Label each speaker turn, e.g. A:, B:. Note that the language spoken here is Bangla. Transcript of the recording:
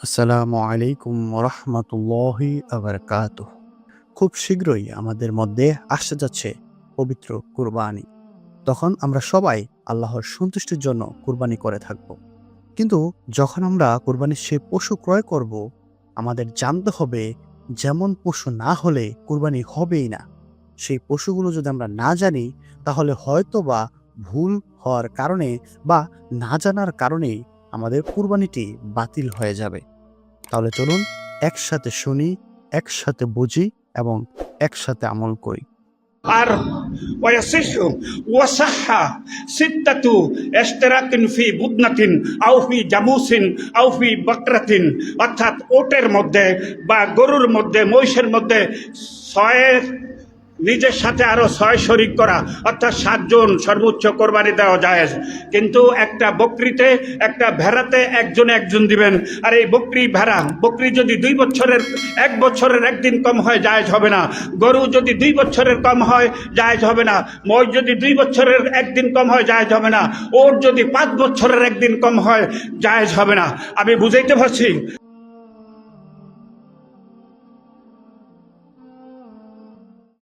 A: আসসালামু আলাইকুম রহমতুল্লাহি আবরকাত খুব শীঘ্রই আমাদের মধ্যে আসতে যাচ্ছে পবিত্র কুরবানি। তখন আমরা সবাই আল্লাহর সন্তুষ্টির জন্য কুরবানি করে থাকব। কিন্তু যখন আমরা কুরবানির সে পশু ক্রয় করব, আমাদের জানতে হবে যেমন পশু না হলে কুরবানি হবেই না। সেই পশুগুলো যদি আমরা না জানি, তাহলে হয়তো বা ভুল হওয়ার কারণে বা না জানার কারণেই আমাদের কুরবানিটি বাতিল হয়ে যাবে তাহলে চলুন একসাথে শুনি একসাথে বুঝি এবং একসাথে আমল করি
B: আর ويصح وصح ستة اشتراك في بدنة أو في জামুস أو في بقرة অর্থাৎ ওটের মধ্যে বা গরুর মধ্যে মহিষের মধ্যে ছয়ের নিজের সাথে আরও ছয় শরিক করা, অর্থাৎ সাতজন সর্বোচ্চ কোরবানি দেওয়া যায় কিন্তু একটা বকরিতে, একটা ভেড়াতে একজন একজন দিবেন। আর এই বকরি ভেড়া, বকরি যদি দুই বছরের, এক বছরের একদিন কম হয়, জায়েজ হবে না। গরু যদি দুই বছরের কম হয়, জায়েজ হবে না। মই যদি দুই বছরের একদিন কম হয়, জায়েজ হবে না। ওর যদি পাঁচ বছরের একদিন কম হয়, জায়েজ হবে না। আমি বুঝাইতে পারছি?